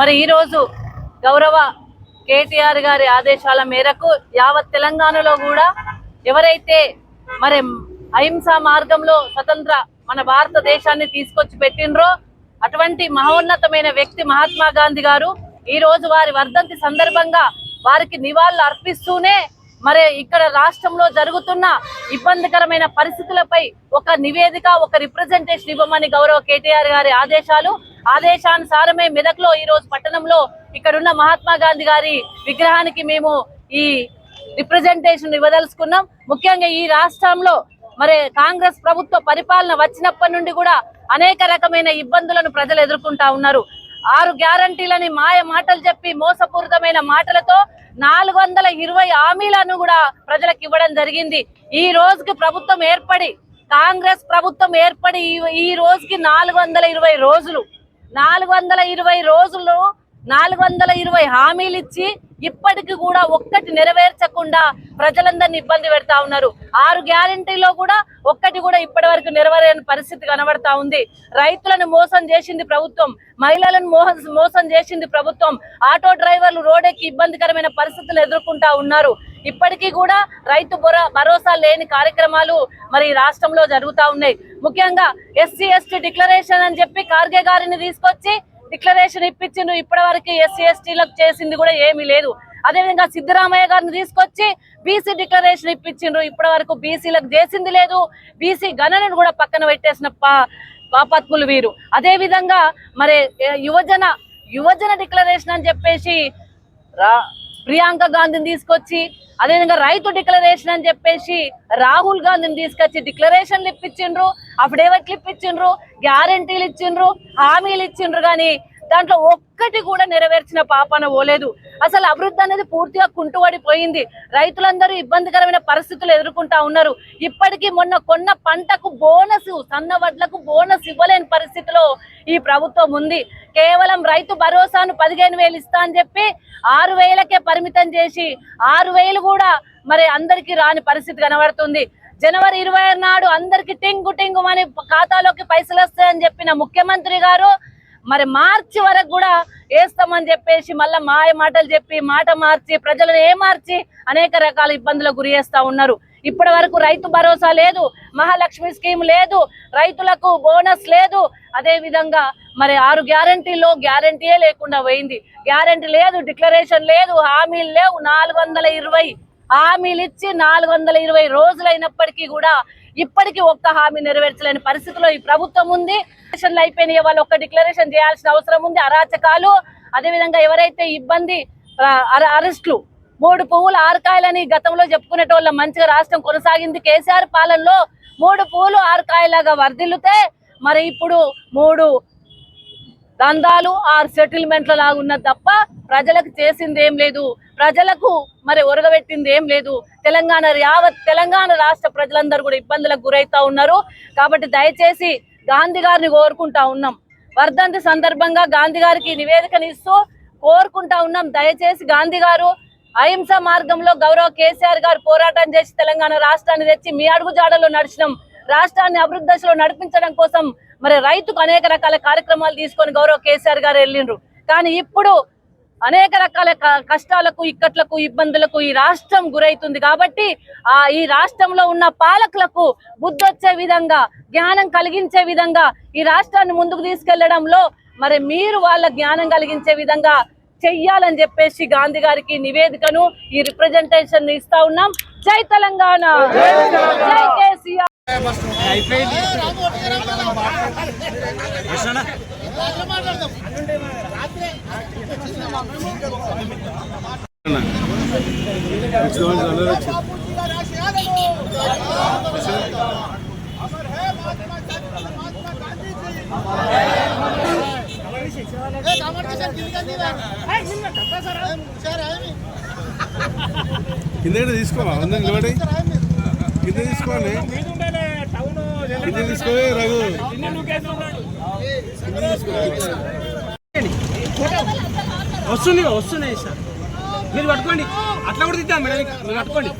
మరి ఈరోజు గౌరవ కేటీఆర్ గారి ఆదేశాల మేరకు యావత్ తెలంగాణలో కూడా ఎవరైతే మరి అహింసా మార్గంలో స్వతంత్ర మన భారతదేశాన్ని తీసుకొచ్చి పెట్టినరో అటువంటి మహోన్నతమైన వ్యక్తి మహాత్మా గాంధీ గారు ఈ రోజు వారి వర్ధంతి సందర్భంగా వారికి నివాళులు అర్పిస్తూనే మరి ఇక్కడ రాష్ట్రంలో జరుగుతున్న ఇబ్బందికరమైన పరిస్థితులపై ఒక నివేదిక ఒక రిప్రజెంటేషన్ ఇవ్వమని గౌరవ కేటీఆర్ గారి ఆదేశాలు ఆదేశానుసారమే మెదక్లో ఈ రోజు పట్టణంలో ఇక్కడున్న మహాత్మా గాంధీ గారి విగ్రహానికి మేము ఈ రిప్రజెంటేషన్ ఇవ్వదలుచుకున్నాం. ముఖ్యంగా ఈ రాష్ట్రంలో మరి కాంగ్రెస్ ప్రభుత్వ పరిపాలన వచ్చినప్పటి నుండి కూడా అనేక రకమైన ఇబ్బందులను ప్రజలు ఎదుర్కొంటా ఉన్నారు. ఆరు గ్యారంటీలని మాయ మాటలు చెప్పి మోసపూరితమైన మాటలతో నాలుగు వందల ఇరవై హామీలను కూడా ప్రజలకు ఇవ్వడం జరిగింది. ఈ రోజుకి ప్రభుత్వం ఏర్పడి కాంగ్రెస్ ప్రభుత్వం ఏర్పడి ఈ- ఈ రోజుకి నాలుగు వందల ఇరవై రోజులు. నాలుగు వందల ఇరవై రోజులు నాలుగు వందల ఇరవై హామీలు ఇచ్చి ఇప్పటికి కూడా ఒక్కటి నెరవేర్చకుండా ప్రజలందరినీ ఇబ్బంది పెడతా ఉన్నారు. ఆరు గ్యారంటీలో కూడా ఒక్కటి కూడా ఇప్పటి వరకు నెరవేరని పరిస్థితి కనబడతా ఉంది. రైతులను మోసం చేసింది ప్రభుత్వం మహిళలను మోహం మోసం చేసింది ప్రభుత్వం. ఆటో డ్రైవర్లు రోడ్డెక్కి ఇబ్బందికరమైన పరిస్థితులు ఎదుర్కొంటా ఉన్నారు. ఇప్పటికీ కూడా రైతు భరో- భరోసా లేని కార్యక్రమాలు మరి రాష్ట్రంలో జరుగుతూ ఉన్నాయి. ముఖ్యంగా ఎస్సీ ఎస్టీ డిక్లరేషన్ అని చెప్పి కార్గే గారిని తీసుకొచ్చి డిక్లరేషన్ ఇప్పించిండు. ఇప్పటి వరకు ఎస్సీ ఎస్టీలకు చేసింది కూడా ఏమీ లేదు. అదేవిధంగా సిద్ధరామయ్య గారిని తీసుకొచ్చి బీసీ డిక్లరేషన్ ఇప్పించిండ్రు ఇప్పటి వరకు బీసీలకు చేసింది లేదు. బీసీ గణనను కూడా పక్కన పెట్టేసిన పా- వీరు. అదేవిధంగా మరి యువజన యువజన డిక్లరేషన్ అని చెప్పేసి రా ప్రియాంక గాంధీని తీసుకొచ్చి అదేవిధంగా రైతు డిక్లరేషన్ అని చెప్పేసి రాహుల్ గాంధీని తీసుకొచ్చి డిక్లరేషన్లు ఇప్పించిండ్రు అఫిడేవిట్లు ఇప్పించిండ్రు గ్యారంటీలు ఇచ్చిండ్రు హామీలు ఇచ్చిండ్రు. కానీ దాంట్లో ఒక్కటి కూడా నెరవేర్చిన పాపన పోలేదు. అసలు అభివృద్ధి అనేది పూర్తిగా కుంటుపడిపోయింది రైతులందరూ ఇబ్బందికరమైన పరిస్థితులు ఎదుర్కొంటా ఉన్నారు. ఇప్పటికీ మొన్న కొన్న పంటకు బోనస్ సన్న వడ్లకు బోనస్ ఇవ్వలేని పరిస్థితిలో ఈ ప్రభుత్వం ఉంది. కేవలం రైతు భరోసాను పదిహేను వేలు ఇస్తా అని చెప్పి ఆరు వేలకే పరిమితం చేసి ఆరు వేలు కూడా మరి అందరికీ రాని పరిస్థితి కనబడుతుంది. జనవరి ఇరవై ఆరు నాడు అందరికి టింగు టింగు అని ఖాతాలోకి పైసలు వస్తాయని చెప్పిన ముఖ్యమంత్రి గారు మరి మార్చి వరకు కూడా వేస్తామని చెప్పేసి మళ్ళీ మాయ మాటలు చెప్పి మాట మార్చి ప్రజలను ఏ మార్చి అనేక రకాల ఇబ్బందులకు గురి చేస్తా ఉన్నారు. ఇప్పటి వరకు రైతు భరోసా లేదు మహాలక్ష్మి స్కీమ్ లేదు రైతులకు బోనస్ లేదు. అదే విధంగా మరి ఆరు గ్యారంటీలో గ్యారంటీయే లేకుండా పోయింది. గ్యారంటీ లేదు డిక్లరేషన్ లేదు హామీలు లేవు. నాలుగు వందల ఇరవై హామీలు ఇచ్చి నాలుగు వందల ఇరవై రోజులైనప్పటికీ కూడా ఇప్పటికీ ఒక్క హామీ నెరవేర్చలేని పరిస్థితిలో ఈ ప్రభుత్వం ఉంది. డిక్లరేషన్లు అయిపోయినాయి వాళ్ళు ఒక్క డిక్లరేషన్ చేయాల్సిన అవసరం ఉంది. అరాచకాలు అదేవిధంగా ఎవరైతే ఇబ్బంది అర- అరెస్టులు మూడు పువ్వులు ఆరుకాయలని గతంలో చెప్పుకునేటోళ్ళ మంచిగా రాష్ట్రం కొనసాగింది. కేసీఆర్ పాలనలో మూడు పువ్వులు ఆరుకాయలాగా వర్ధిల్లుతే మరి ఇప్పుడు మూడు దందాలు ఆర్ సెటిల్మెంట్ల లాగా ఉన్నది తప్ప ప్రజలకు చేసింది ఏం లేదు. ప్రజలకు మరి ఒరగబెట్టింది ఏం లేదు. తెలంగాణ యావత్ తెలంగాణ రాష్ట్ర ప్రజలందరూ కూడా ఇబ్బందులకు గురవుతా ఉన్నారు. కాబట్టి దయచేసి గాంధీ గారిని కోరుకుంటా ఉన్నాం. వర్ధంతి సందర్భంగా గాంధీ గారికి నివేదికను ఇస్తూ కోరుకుంటా ఉన్నాం. దయచేసి గాంధీ గారు అహింస మార్గంలో గౌరవ కేసీఆర్ గారు పోరాటం చేసి తెలంగాణ రాష్ట్రాన్ని తెచ్చి మీ అడుగు జాడలో నడిచినాం. రాష్ట్రాన్ని అభివృద్ధి దశలో నడిపించడం కోసం మరి రైతుకు అనేక రకాల కార్యక్రమాలు తీసుకొని గౌరవ కేసీఆర్ గారు వెళ్ళిండ్రు. కానీ ఇప్పుడు అనేక రకాల క- కష్టాలకు ఇక్కట్లకు ఇబ్బందులకు ఈ రాష్ట్రం గురైతుంది కాబట్టి ఆ ఈ రాష్ట్రంలో ఉన్న పాలకులకు బుద్ధొచ్చే విధంగా జ్ఞానం కలిగించే విధంగా ఈ రాష్ట్రాన్ని ముందుకు తీసుకెళ్ళడంలో మరి మీరు వాళ్ళ జ్ఞానం కలిగించే విధంగా చెయ్యాలని చెప్పేసి గాంధీ గారికి నివేదికను ఈ రిప్రజెంటేషన్ ఇస్తా ఉన్నాం. జై తెలంగాణ! కింద తీసుకోవా ఉందా నిలబడి. కింద తీసుకోవాలి కింద తీసుకోవే రఘు. వస్తుంది వస్తున్నాయి సార్. మీరు పట్టుకోండి. అట్లా కూడా తిద్దాం మేడం. మీరు పట్టుకోండి